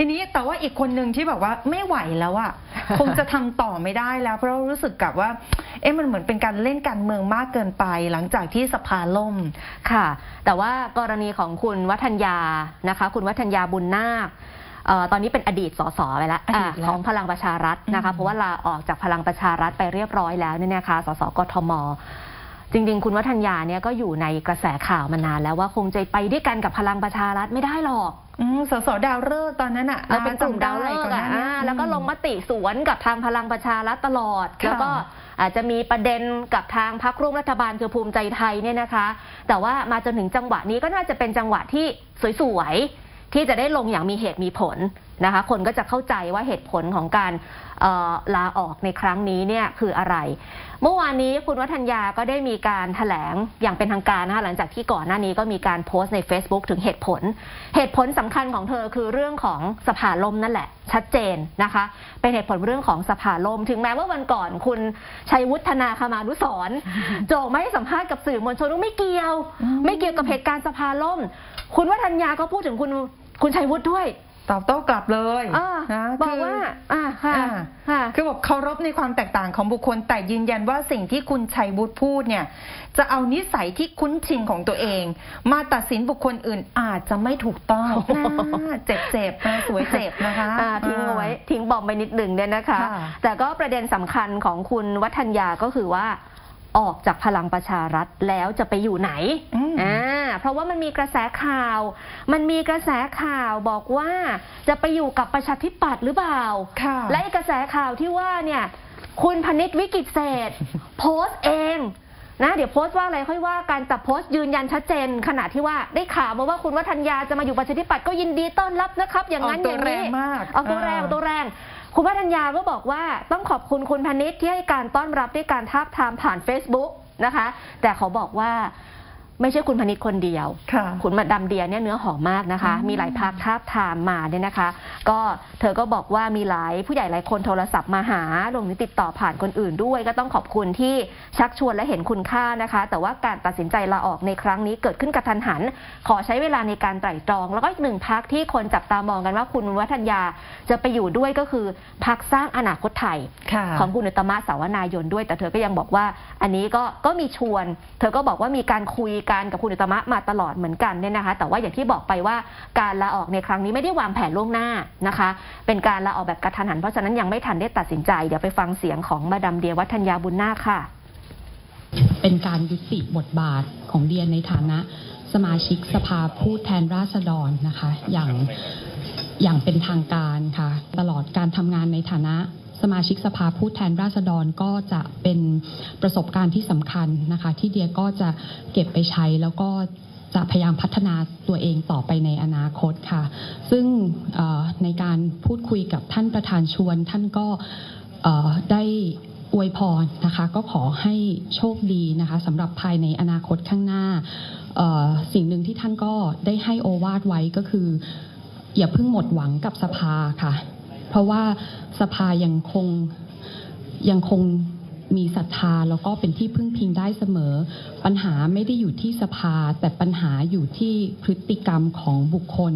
ทีนี้แต่ว่าอีกคนหนึ่งที่แบบว่าไม่ไหวแล้วอะ คงจะทำต่อไม่ได้แล้ว เพราะรู้สึกกับว่า เอ๊ะมันเหมือนเป็นการเล่นการเมืองมากเกินไป หลังจากที่สภาล่ม ค่ะ แต่ว่ากรณีของคุณวัฒนยานะคะ คุณวัฒนยาบุญนาคเอ่อตอนนี้เป็นอดีตสสไปแล้วอดีตแล้วอ่าของพลังประชารัฐนะคะ อืม เพราะว่าลาออกจากพลังประชารัฐไปเรียบร้อยแล้วเนี่ยนะคะ สสกทม จริง ๆ คุณวัฒนยาเนี่ยก็อยู่ในกระแสข่าวมานานแล้วว่าคงจะไปด้วยกันกับพลังประชารัฐไม่ได้หรอกอืมสสดาวฤกษ์ตอนนั้นอะเราเป็นกลุ่มดาวฤกจำษ์ไก่อะอนหน้าอ่านี้แล้วก็ลงมติสวนกับทางพลังประชารัฐตลอดค่ะแล้วก็อาจจะมีประเด็นกับทางพรรคร่วมรัฐบาลคือภูมิใจไทยเนี่ยนะคะ แต่ว่ามาจนถึงจังหวะนี้ก็น่าจะเป็นจังหวะที่สวยๆที่จะได้ลงอย่างมีเหตุมีผล นะคะ คนก็จะเข้าใจว่าเหตุผลของการลาออกในครั้งนี้เนี่ยคืออะไร เมื่อวานนี้คุณวัฒนยาก็ได้มีการถแถลงอย่างเป็นทางการนะคะหลังจากที่ก่อนหน้านี้ก็มีการโพสต์ใน Facebook ถึงเหตุผล เหตุผลสำคัญของเธอคือเรื่องของสภาล่มนั่นแหละ ชัดเจนนะคะ เป็นเหตุผลเรื่องของสภาล่ม ถึงแม้ว่าวันก่อนคุณชัยวุฒนาคมานุสรณ์โจกมาให้สัมภาษณ์กับสื่อมวลชนว่าไม่เกี่ยว ไม่เกี่ยวกับเหตุการณ์สภาล่ม คุณวัฒนยาก็พูดถึงคุณคุณชัยวุฒิด้วย ตอบโต้กลับเลยอ่านะบอกคืว่าอ่าค่ะอ่าค่ะ คือบอกเคารพในความแตกต่างของบุคคล แต่ยืนยันว่าสิ่งที่คุณชัยวุฒิพูดเนี่ย จะเอานิสัยที่คุ้นชินของตัวเอง มาตัดสินบุคคลอื่นอาจจะไม่ถูกต้องนะเจ็บเจ็บๆนะสวยเจ็บนะคะอ่าทิ้งเอาไว้ทิ้งบอมไปนิดหนึ่งเนี่ยนะคะค่ะแต่ก็ประเด็นสำคัญของคุณวัฒนยาก็คือว่า ออกจากพลังประชารัฐแล้วจะไปอยู่ไหนอืมอ่าเพราะว่ามันมีกระแสข่าว มันมีกระแสข่าวบอกว่าจะไปอยู่กับประชาธิปัตย์หรือเปล่าค่ะและไอ้กระแสข่าวที่ว่าเนี่ย คุณพนิษฐ์วิกิตเศษโพสต์เองนะเดี๋ยวโพสต์ว่าอะไรค่อยว่าการแต่โพสต์ยืนยันชัดเจน ขณะที่ว่าได้ข่าวมาว่าคุณวัฒนยาจะมาอยู่ประชาธิปัตย์ก็ยินดีต้อนรับนะครับ อย่างนั้นออกอตัวย่างแรนี้งมากออกตัวแรงออกตัวแรงคุณวัฒนยาก็บอกว่าต้องขอบคุณคุณพนิษฐ์ที่ให้การต้อนรับด้วยการทาบทามผ่าน Facebook นะคะ แต่เขาบอกว่า ไม่ใช่คุณพนิษฐ์คนเดียวค่ะคุณมาดามเดียเนี่ยเนื้อหอมมากนะคะอืมมีหลายพักทาบทามมาเนี่ยนะคะ ก็เธอก็บอกว่ามีหลายผู้ใหญ่หลายคนโทรศัพท์มาหารวมถึงติดต่อผ่านคนอื่นด้วย ก็ต้องขอบคุณที่ชักชวนและเห็นคุณค่านะคะ แต่ว่าการตัดสินใจลาออกในครั้งนี้เกิดขึ้นกระทันหัน ขอใช้เวลาในการไตร่ตรอง แล้วก็อีกหนึ่งพักที่คนจับตามองกันว่าคุณวัฒนยาจะไปอยู่ด้วยก็คือพักสร้างอนาคตไทยค่ะของคุณอุตตมะสาวนายนด้วย แต่เธอก็ยังบอกว่า อันนี้ก็ก็มีชวน เธอก็บอกว่ามีการคุยกันกับคุณอุตตมะมาตลอดเหมือนกันเนี่ยนะคะ แต่ว่าอย่างที่บอกไปว่าการลาออกในครั้งนี้ไม่ได้วางแผนล่วงหน้านะคะ เป็นการลาออกแบบกระทันหันเพราะฉะนั้นยังไม่ทันได้ตัดสินใจ เดี๋ยวไปฟังเสียงของมาดามเดียวัฒนยาบุญนาคค่ะ เป็นการยุติบทบาทของเดียในฐานะ สมาชิกสภาผู้แทนราษฎรนะคะ อย่างอย่างเป็นทางการค่ะ ตลอดการทำงานในฐานะ สมาชิกสภาผู้แทนราษฎรก็จะเป็นประสบการณ์ที่สำคัญนะคะ ที่เดียก็จะเก็บไปใช้แล้วก็จะพยายามพัฒนาตัวเองต่อไปในอนาคตค่ะ ซึ่งในการพูดคุยกับท่านประธานชวน ท่านก็ได้อวยพรนะคะ ก็ขอให้โชคดีนะคะสำหรับภายในอนาคตข้างหน้า สิ่งหนึ่งที่ท่านก็ได้ให้โอวาทไว้ก็คือ อย่าเพิ่งหมดหวังกับสภาค่ะ เพราะว่าสภายังคงยังคงมีศรัทธาแล้วก็เป็นที่พึ่งพิงได้เสมอ ปัญหาไม่ได้อยู่ที่สภา แต่ปัญหาอยู่ที่พฤติกรรมของบุคคล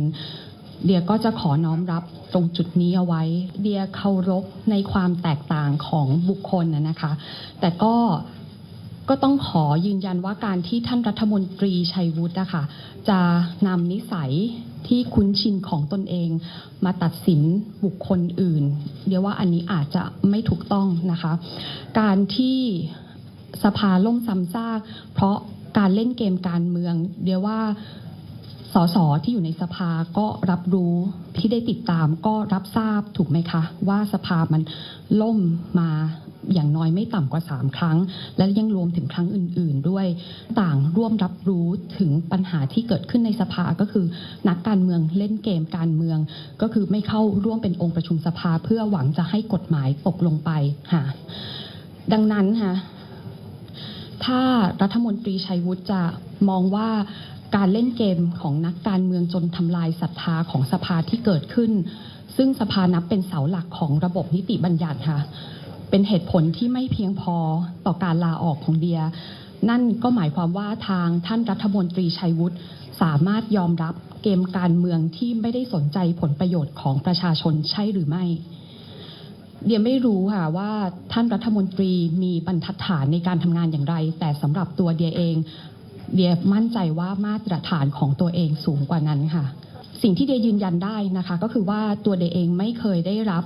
เดียก็จะขอน้อมรับตรงจุดนี้เอาไว้ เดียเคารพในความแตกต่างของบุคคลนะนะคะ แต่ก็ก็ต้องขอยืนยันว่าการที่ท่านรัฐมนตรีชัยวุฒินะคะจะนำนิสัย ที่คุ้นชินของตนเอง มาตัดสินบุคคลอื่น เดี๋ยวว่าอันนี้อาจจะไม่ถูกต้องนะคะ การที่สภาล่มซ้ำซากเพราะการเล่นเกมการเมือง เดี๋ยวว่า สสที่อยู่ในสภาก็รับรู้ที่ได้ติดตามก็รับทราบถูกไหมคะ ว่าสภามันล่มมาอย่างน้อยไม่ต่ำกว่า 3 ครั้ง และยังรวมถึงครั้งอื่น ๆ ด้วยต่างร่วมรับรู้ถึงปัญหาที่เกิดขึ้นในสภาก็คือ นักการเมืองเล่นเกมการเมือง ก็คือไม่เข้าร่วมเป็นองค์ประชุมสภาเพื่อหวังจะให้กฎหมายตกลงไปค่ะดังนั้นค่ะถ้ารัฐมนตรีชัยวุฒิจะมองว่า การเล่นเกมของนักการเมืองจนทำลายศรัทธาของสภาที่เกิดขึ้น ซึ่งสภานับเป็นเสาหลักของระบบนิติบัญญัติค่ะ เป็นเหตุผลที่ไม่เพียงพอต่อการลาออกของเดีย นั่นก็หมายความว่าทางท่านรัฐมนตรีชัยวุฒิสามารถยอมรับเกมการเมืองที่ไม่ได้สนใจผลประโยชน์ของประชาชนใช่หรือไม่เดียไม่รู้ค่ะว่าท่านรัฐมนตรีมีบรรทัดฐานในการทำงานอย่างไร แต่สำหรับตัวเดียเอง เดียมั่นใจว่ามาตรฐานของตัวเองสูงกว่านั้นค่ะ สิ่งที่เดียยืนยันได้นะคะ ก็คือว่าตัวเดียเองไม่เคยได้รับ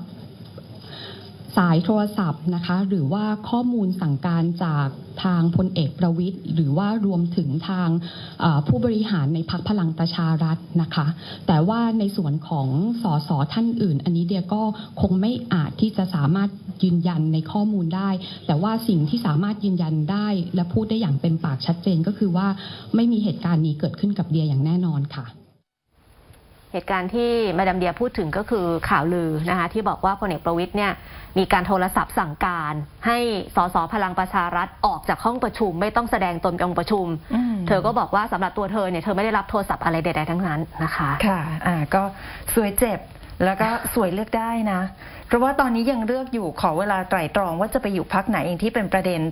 สายโทรศัพท์นะคะหรือว่าข้อมูลสั่งการจากทางพลเอกประวิทย์หรือว่ารวมถึงทางผู้บริหารในพักพลังประชารัฐนะคะ แต่ว่าในส่วนของสสท่านอื่น อันนี้เดียก็คงไม่อาจที่จะสามารถยืนยันในข้อมูลได้ แต่ว่าสิ่งที่สามารถยืนยันได้ และพูดได้อย่างเต็มปากชัดเจนก็คือว่าไม่มีเหตุการณ์นี้เกิดขึ้นกับเดียอย่างแน่นอนค่ะ เหตุการณ์ที่มาดามเดียพูดถึงก็คือข่าวลือนะคะที่บอกว่าพลเอกประวิทย์เนี่ยมีการโทรศัพท์สั่งการ ให้สสพลังประชารัฐออกจากห้องประชุม ไม่ต้องแสดงตนเป็นองค์ประชุมอืมเธอก็บอกว่าสำหรับตัวเธอเนี่ยเธอไม่ได้รับโทรศัพท์อะไรใดๆทั้งนั้นนะคะค่ะอ่าก็สวยเจ็บแล้วก็สวยเลือกได้นะ เพราะว่าตอนนี้ยังเลือกอยู่ขอเวลาไตร่ตรองว่าจะไปอยู่พักไหนเองที่เป็นประเด็น